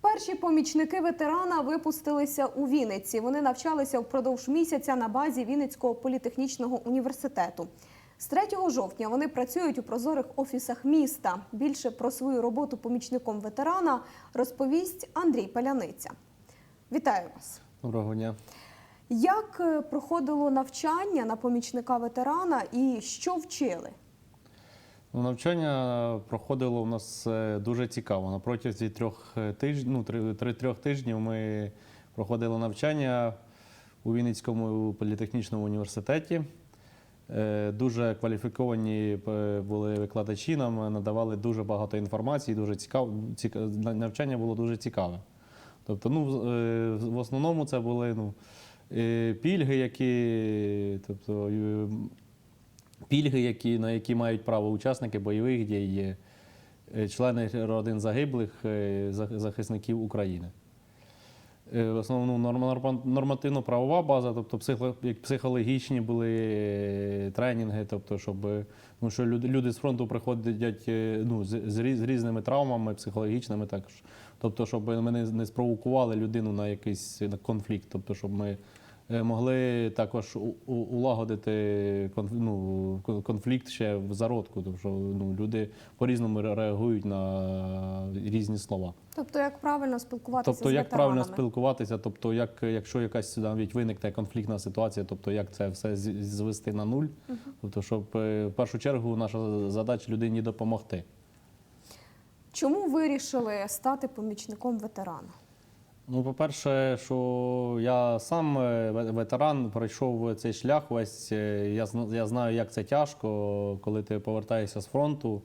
Перші помічники ветерана випустилися у Вінниці. Вони навчалися впродовж місяця на базі Вінницького політехнічного університету. З 3 жовтня вони працюють у прозорих офісах міста. Більше про свою роботу помічником ветерана розповість Андрій Паляниця. Вітаю вас! Доброго дня. Як е, проходило навчання на помічника ветерана і що вчили? Ну, навчання проходило у нас е, дуже цікаво. На протязі трьох е, тижнів, ну, трьох тижнів ми проходили навчання у Вінницькому політехнічному університеті. Е, Дуже кваліфіковані були викладачі, нам надавали дуже багато інформації, дуже цікаво, ціка- навчання було дуже цікаве. Тобто, ну, в основному це були ну, пільги, які, тобто, пільги, які, на які мають право учасники бойових дій, е, члени родин загиблих, е, захисників України. Е, В основному нормативно-правова база, тобто психо- психологічні були тренінги, тобто, щоб ну, що люди, з фронту приходять ну, з, різними травмами, психологічними також. Тобто, щоб ми не, спровокували людину на якийсь конфлікт, тобто, щоб ми могли також улагодити ну, конфлікт ще в зародку, тому що ну, люди по-різному реагують на різні слова. Тобто, як правильно спілкуватися Тобто, з як ветеранами? правильно спілкуватися, тобто, як, якщо якась навіть виникне конфліктна ситуація, тобто як це все звести на нуль, тобто, щоб е, в першу чергу наша задача людині допомогти. Чому вирішили стати помічником ветерана? Ну, по-перше, що я сам е, ветеран пройшов цей шлях. Весь е, я я знаю, як це тяжко, коли ти повертаєшся з фронту,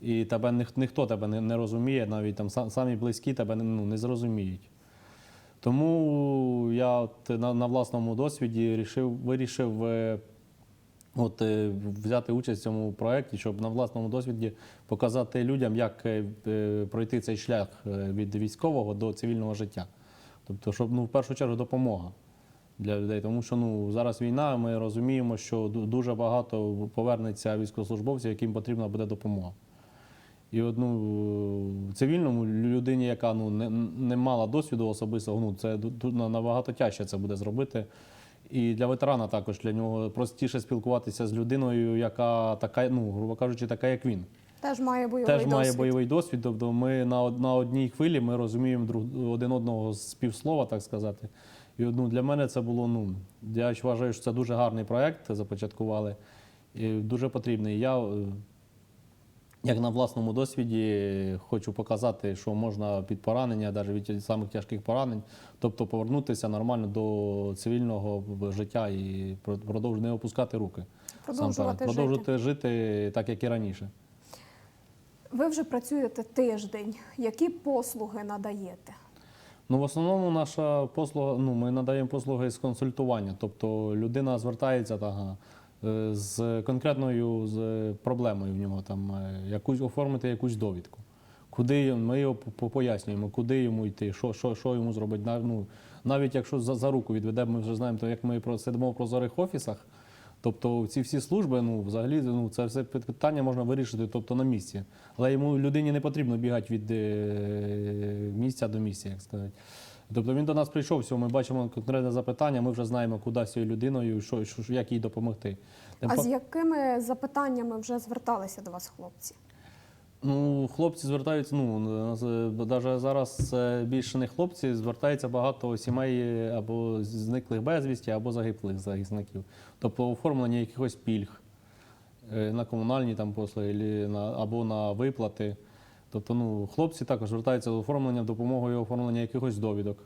і тебе ніх- ніхто тебе не, не розуміє, навіть там самі близькі тебе ну, не зрозуміють. Тому я от на, на власному досвіді рішив, вирішив е, от, взяти участь в цьому проєкті, щоб на власному досвіді показати людям, як пройти цей шлях від військового до цивільного життя. Тобто, щоб ну, в першу чергу допомога для людей. Тому що ну, зараз війна, ми розуміємо, що дуже багато повернеться військовослужбовців, яким потрібна буде допомога. І от, ну, цивільному людині, яка ну, не, не мала досвіду особистого, ну, це набагато тяжче це буде зробити. І для ветерана також для нього простіше спілкуватися з людиною, яка така, ну, грубо кажучи, така, як він. Теж має бойовий Теж досвід. бойовий досвід. Тобто ми на, на одній хвилі ми розуміємо друг один одного з півслова, так сказати. І ну, для мене це було, ну, я вважаю, що це дуже гарний проєкт, започаткували. І дуже потрібний. Я, е, як на власному досвіді, хочу показати, що можна під поранення, навіть від самих тяжких поранень, тобто повернутися нормально до цивільного життя і про- продовж не опускати руки. Продовжувати Сам жити. Продовжувати жити так, як і раніше. Ви вже працюєте тиждень. Які послуги надаєте? Ну, в основному наша послуга, ну, ми надаємо послуги з консультування. Тобто людина звертається та, е, з конкретною з проблемою в нього, там, е, якусь, оформити якусь довідку. Куди ми його по- пояснюємо, куди йому йти, що, що, що йому зробити. Ну, навіть якщо за, за руку відведемо, ми вже знаємо, то як ми про- сидимо в прозорих офісах. Тобто ці всі служби, ну взагалі, ну це все пит- питання можна вирішити, тобто на місці. Але йому людині не потрібно бігати від е, місця до місця, як сказати. Тобто він до нас прийшов, все, ми бачимо конкретне запитання, ми вже знаємо, куди з цією людиною, що, що, як їй допомогти. А з якими запитаннями вже зверталися до вас хлопці? Ну, хлопці звертаються, ну навіть зараз це більше не хлопці, звертається багато сімей або зниклих безвісті, або загиблих захисників. Тобто оформлення якихось пільг е, на комунальні там послуги або на виплати. Тобто, ну, хлопці також звертаються з оформленням допомогою оформлення якихось довідок.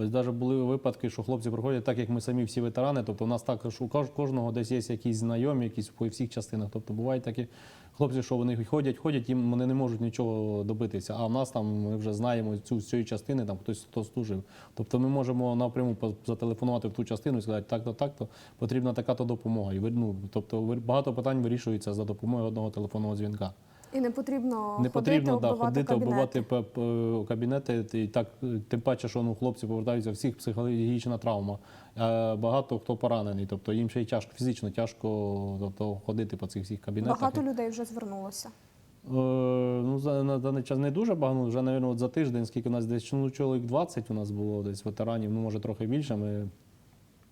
Ось навіть були випадки, що хлопці приходять, так як ми самі всі ветерани, тобто у нас також у кож- кожного десь є якісь знайомі, якісь по всіх частинах. Тобто бувають такі хлопці, що вони ходять, ходять, їм вони не можуть нічого добитися. А в нас там ми вже знаємо цю з цієї частини, там хтось хто служив. Тобто ми можемо напряму зателефонувати в ту частину і сказати, так-то, так-то, потрібна така-то допомога. І ну, тобто багато питань вирішується за допомогою одного телефонного дзвінка. І не потрібно Не потрібно ходити, да, ходити, кабінети. оббивати кабінети. І так, е, тим паче, що ну, хлопці повертаються, всіх психологічна травма. Багато хто поранений, тобто їм ще й тяжко, фізично тяжко тобто, ходити по цих всіх кабінетах. Багато людей вже звернулося. Е, ну, за, на даний час не дуже багато, ну, вже, мабуть, от за тиждень, скільки у нас десь ну, чоловік 20 у нас було десь ветеранів, ну, може, трохи більше. Ми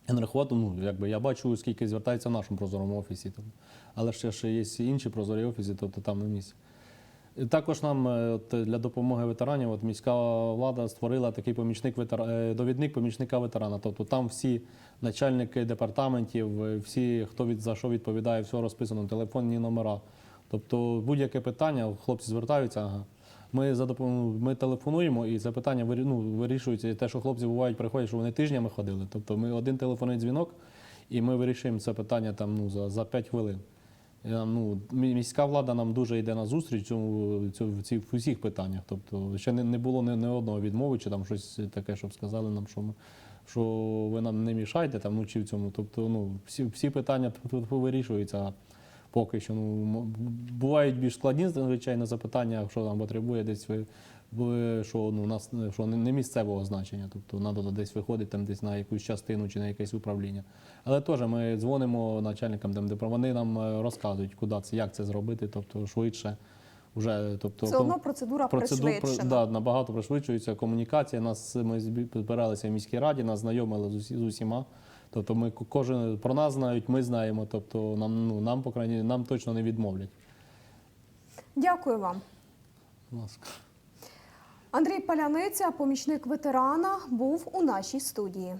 рахував, ну, якби я бачу, скільки звертається в нашому прозорому офісі. Там. Але ще, ще є інші прозорі офіси, тобто там на місці. Також нам е, от, для допомоги ветеранів от, міська влада створила такий помічник ветера... е, довідник помічника ветерана. Тобто там всі начальники департаментів, е, всі, хто від за що відповідає, все розписано, телефонні номера. Тобто будь-яке питання, хлопці звертаються. Ага. Ми за допомогою ми телефонуємо, і це питання ну, вирішується. І те, що хлопці бувають, приходять, що вони тижнями ходили. Тобто ми один телефонний дзвінок, і ми вирішуємо це питання там ну за, за 5 хвилин. Ну, міська влада нам дуже йде на зустріч в в усіх питаннях. Тобто ще не, не було ні, ні одного відмови, чи там щось таке, щоб сказали нам, що ми. Що ви нам не мішайте там, ну чи в цьому. Тобто, ну, всі, всі питання вирішуються поки що. Ну, бувають більш складні, звичайно, запитання, що там потребує десь ви, що ну, у нас що не місцевого значення. Тобто треба десь виходити там десь на якусь частину чи на якесь управління. Але теж ми дзвонимо начальникам, там, де вони нам е, розказують, куди це, як це зробити, тобто швидше. Вже, тобто, Все одно процедура Процеду- пришвидшена. да, набагато пришвидшується комунікація. Нас ми збиралися в міській раді, нас знайомили з усіма. Тобто ми кожен про нас знають, ми знаємо. Тобто нам, ну, нам, по крайні нам точно не відмовлять. Дякую вам. Будь ласка. Андрій Паляниця, помічник ветерана, був у нашій студії.